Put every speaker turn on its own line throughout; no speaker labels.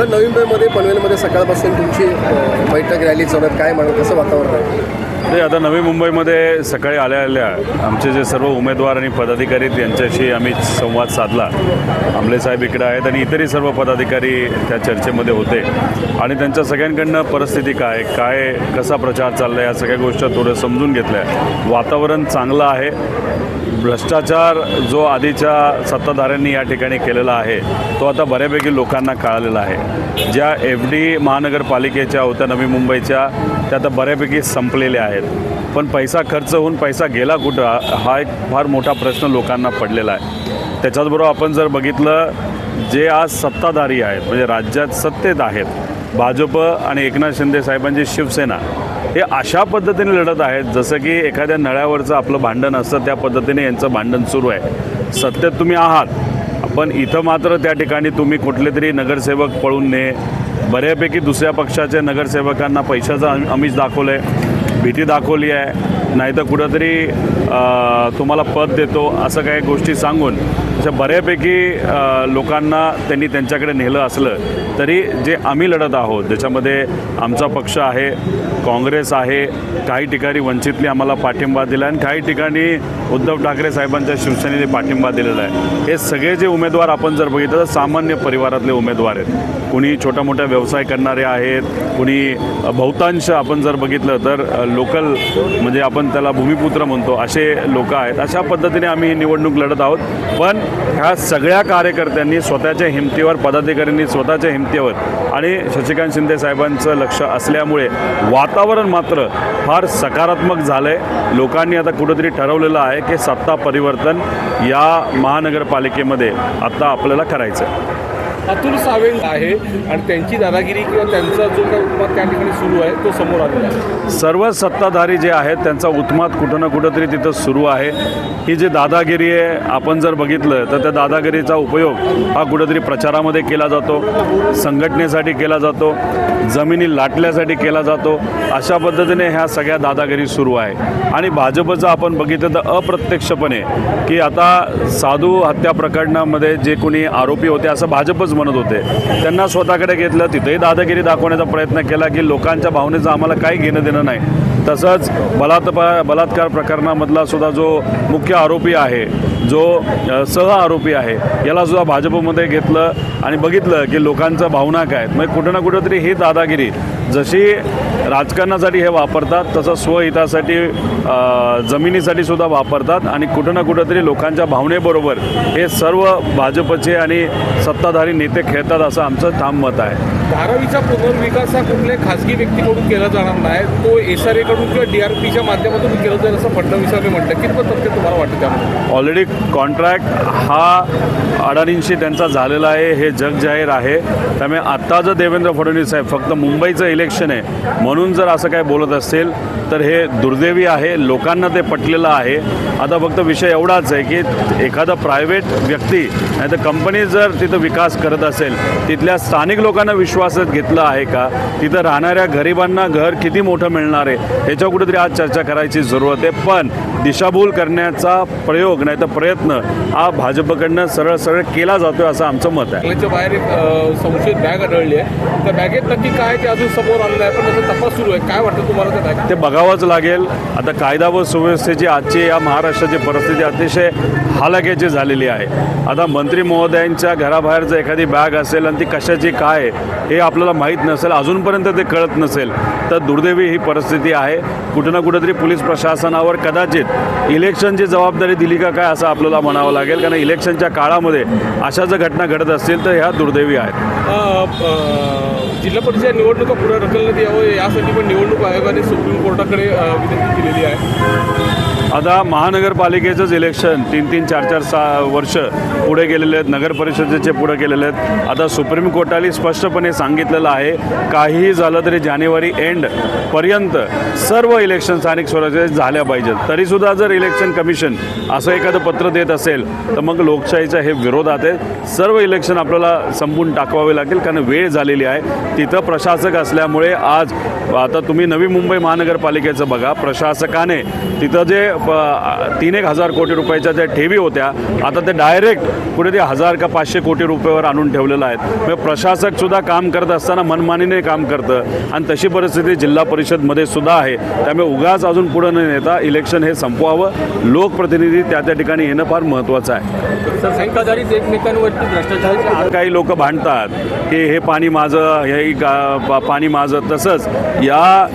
Sir नवी मुंबईमध्ये पनवेलमध्ये सकाळपासून तुमची बैठक रॅली चालत काय म्हणत कसं वातावरण आहे?
ते आता नवी मुंबईमध्ये सकाळी आल्या आल्या आमचे जे सर्व उमेदवार आणि पदाधिकारी आहेत, यांच्याशी आम्ही संवाद साधला. आमले साहेब इकडे आहेत आणि इतरही सर्व पदाधिकारी त्या चर्चेमध्ये होते. आणि त्यांच्या सगळ्यांकडनं परिस्थिती काय काय कसा प्रचार चालला या सगळ्या गोष्टी थोडं समजून घेतल्या. वातावरण चांगलं आहे. भ्रष्टाचार जो आधीच्या सत्ताधाऱ्यांनी या ठिकाणी केलेला आहे तो आता बऱ्यापैकी लोकांना कळालेला आहे. ज्या एफ डी महानगरपालिकेच्या होत्या नवी मुंबईच्या त्या आता बऱ्यापैकी संपलेल्या आहेत. पण पैसा खर्च होऊन पैसा गेला कुठं हा एक फार मोठा प्रश्न लोकांना पडलेला आहे. त्याच्याचबरोबर आपण जर बघितलं जे आज सत्ताधारी आहेत म्हणजे राज्यात सत्तेत आहेत भाजप आणि एकनाथ शिंदे साहेबांची शिवसेना हे अशा पद्धतीने लढत आहेत जसं की एखाद्या नळ्यावरचं आपलं भांडण असतं त्या पद्धतीने यांचं भांडण सुरू आहे. सत्तेत तुम्ही आहात. पण इथं मात्र त्या ठिकाणी तुम्ही कुठले तरी नगरसेवक पळून ने बऱ्यापैकी दुसऱ्या पक्षाच्या नगरसेवकांना पैशाचं अमिष दाखवलं आहे भीती दाखवली आहे. नाही तर कुठंतरी तुम्हाला पद देतो असं काही गोष्टी सांगून अशा बऱ्यापैकी लोकांना त्यांनी त्यांच्याकडे नेलं असलं तरी जे आम्ही लढत आहोत ज्याच्यामध्ये आमचा पक्ष आहे काँग्रेस आहे काही ठिकाणी वंचितने आम्हाला पाठिंबा दिला आणि काही ठिकाणी उद्धव ठाकरे साहेबांच्या शिवसेनेने पाठिंबा दिलेला आहे. हे सगळे जे उमेदवार आपण जर बघितलं तर सामान्य परिवारातले उमेदवार आहेत. कुणी छोट्या मोठ्या व्यवसाय करणारे आहेत कुणी बहुतांश आपण जर बघितलं तर लोकल म्हणजे आपण त्याला भूमिपुत्र म्हणतो असे लोक आहेत. अशा पद्धतीने आम्ही ही निवडणूक लढत आहोत. पण ह्या सगळ्या कार्यकर्त्यांनी स्वतःच्या हिमतीवर पदाधिकाऱ्यांनी स्वतःच्या हिमतीवर आणि शशिकांत शिंदे साहेबांचं लक्ष असल्यामुळे वातावरण मात्र फार सकारात्मक झालं आहे लोकांनी आता कुठंतरी ठरवलेलं आहे की सत्ता परिवर्तन या महानगरपालिकेमध्ये आत्ता आपल्याला करायचं आहे
अतुल सावे आहे आणि त्यांची दादागिरी किंवा त्यांचा जो काही उत्पाद त्या ठिकाणी सुरू आहे तो समोर आलेला आहे.
सर्व सत्ताधारी जे आहेत त्यांचा उत्माद कुठं ना कुठंतरी तिथं सुरू आहे. ही जी दादागिरी आहे आपण जर बघितलं तर त्या दादागिरीचा उपयोग हा कुठंतरी प्रचारामध्ये केला जातो संघटनेसाठी केला जातो जमिनी लाटल्यासाठी केला जातो. अशा पद्धतीने ह्या सगळ्या दादागिरी सुरू आहे. आणि भाजपचं आपण बघितलं तर अप्रत्यक्षपणे की आता साधू हत्या प्रकरणामध्ये जे कोणी आरोपी होते असं भाजपच म्हणत होते. त्यांना स्वतःकडे घेतलं तिथेही दादागिरी दाखवण्याचा प्रयत्न केला की लोकांच्या भावनेचं आम्हाला काही घेणं देणं नाही. तसंच बलात्पा बलात्कार प्रकरणामधला सुद्धा जो मुख्य आरोपी आहे जो सह आरोपी आहे याला सुद्धा भाजपमध्ये घेतलं आणि बघितलं की लोकांच्या भावना काय आहेत. म्हणजे कुठं ना कुठंतरी ही दादागिरी जशी राजकारणासाठी हे वापरतात तसं स्वहितासाठी जमिनीसाठी सुद्धा वापरतात आणि कुठं ना कुठंतरी लोकांच्या भावनेबरोबर हे सर्व भाजपचे आणि सत्ताधारी नेते खेळतात असं आमचं ठाम मत आहे.
धारावीचा पुनर्विकास हा कुठल्याही खाजगी व्यक्तीकडून केला जाणार नाही तो एस आर एकडून किंवा डी आर पीच्या माध्यमातून केलं जाईल असं फडणवीसांनी म्हटलं कितपत तथ्य तुम्हाला वाटतं त्यामध्ये?
ऑलरेडी कॉन्ट्रॅक्ट हा अडाणींशी त्यांचा झालेला आहे हे जग जाहीर आहे. त्यामुळे आत्ता जर देवेंद्र फडणवीस साहेब फक्त मुंबईचं इलेक्शन आहे म्हणून म्हणून जर असं काय बोलत असेल तर हे दुर्दैवी आहे. लोकांना ते पटलेलं आहे. आता फक्त विषय एवढाच आहे की एखादा प्रायव्हेट व्यक्ती नाही तर कंपनी जर तिथं विकास करत असेल तिथल्या स्थानिक लोकांना विश्वासात घेतलं आहे का? तिथं राहणाऱ्या गरिबांना घर किती मोठं मिळणार आहे? ह्याच्या कुठेतरी आज चर्चा करायची जरूरत आहे. पण दिशाभूल करण्याचा प्रयोग नाही तर प्रयत्न हा भाजपकडनं सरळ सरळ केला जातोय असं आमचं मत आहे.
बँगल्याच्या बाहेर एक संशयित बॅग आढळली आहे. त्या बॅगेत नक्की काय ते अजून समोर आलेलं आहे पण त्याचा तपास सुरू आहे? काय वाटतं तुम्हाला
ते बघावंच लागेल. आता कायदा व सुव्यवस्थेची आजची या महाराष्ट्राची परिस्थिती अतिशय हालाक्याची झालेली आहे. आता मंत्री महोदयांच्या घराबाहेर जर एखादी बॅग असेल आणि ती कशाची काय हे आपल्याला माहीत नसेल अजूनपर्यंत ते कळत नसेल तर दुर्दैवी ही परिस्थिती आहे. कुठं ना कुठंतरी पोलीस प्रशासनावर कदाचित इलेक्शनची जबाबदारी दिली का काय असं आपल्याला म्हणावं लागेल. कारण इलेक्शनच्या काळामध्ये अशा जर घटना घडत असतील तर ह्या दुर्दैवी आहेत.
जिल्हा परिषद निवडणुका पुढे ढकलण्यात यावं यासाठी पण निवडणूक आयोगाने सुप्रीम कोर्टाकडे विनंती केलेली आहे.
आता महानगरपालिकेचंच इलेक्शन तीन तीन चार चार सा वर्ष पुढे गेलेले आहेत. नगर परिषदेचे पुढे गेलेले आहेत. आता सुप्रीम कोर्टाने स्पष्टपणे सांगितलेलं आहे काहीही झालं तरी जानेवारी एंड पर्यंत सर्व इलेक्शन स्थानिक स्वराज्य झाल्या पाहिजेत. तरीसुद्धा जर इलेक्शन कमिशन असं एखादं पत्र देत असेल तर मग लोकशाहीच्या हे विरोधात आहे सर्व इलेक्शन आपल्याला संपून टाकवावे लागेल कारण वेळ झालेली आहे. तिथं प्रशासक असल्यामुळे आज आता तुम्ही नवी मुंबई महानगरपालिकेचं बघा. प्रशासकाने तिथं जे प- तीन एक हजार कोटी रुपयाच्या ज्या ठेवी होत्या आता ते डायरेक्ट कुठे ते हजार का पाचशे कोटी रुपयावर आणून ठेवलेलं आहे म्हणजे प्रशासक सुद्धा काम करत असताना मनमानीने काम करतं. आणि तशी परिस्थिती जिल्हा परिषदमध्ये सुद्धा आहे. त्यामुळे उगाच अजून पुढं न नेता इलेक्शन हे संपवावं. लोकप्रतिनिधी त्या त्या ठिकाणी येणं फार महत्त्वाचं आहे.
एकमेकांवरती भ्रष्टाचाराचे
काही लोक भांडतात की हे पाणी माझं हे पाणी माझं तसंच या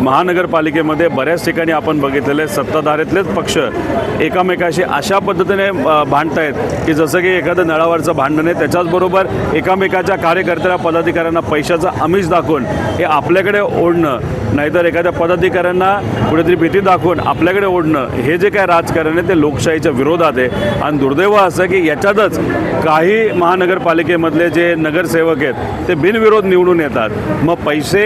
महानगरपालिकेमध्ये बऱ्याच ठिकाणी आपण बघितलेले सत्ताधारीतलेच पक्ष एकामेकाशी अशा पद्धतीने भांडत आहेत की जसं की एखादं नळावरचं भांडण आहे त्याच्याचबरोबर एकामेकाच्या कार्यकर्त्याला पदाधिकाऱ्यांना पैशाचं आमिष दाखवून हे आपल्याकडे ओढणं नाहीतर एखाद्या पदाधिकाऱ्यांना कुठेतरी भीती दाखवून आपल्याकडे ओढणं हे जे काय राजकारण आहे ते लोकशाहीच्या विरोधात आहे. आणि दुर्दैव असं की याच्यातच काही महानगरपालिकेमधले जे नगरसेवक आहेत ते बिनविरोध निवडून येतात. मग पैसे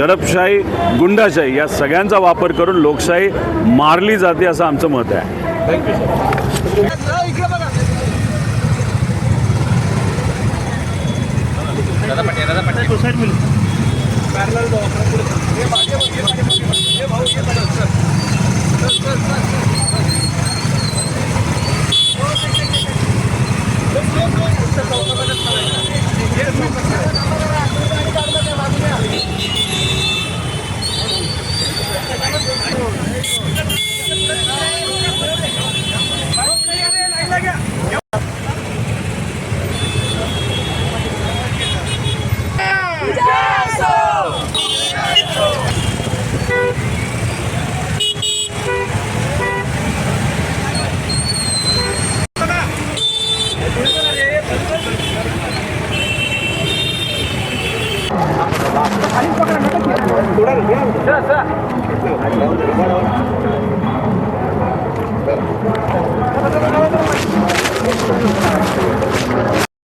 दडपशाही गुंडाशाही या सगळ्यांचा वापर करून लोकशाही मारली जाते असं आमचं मत आहे
थँक्यू सर Sir, 了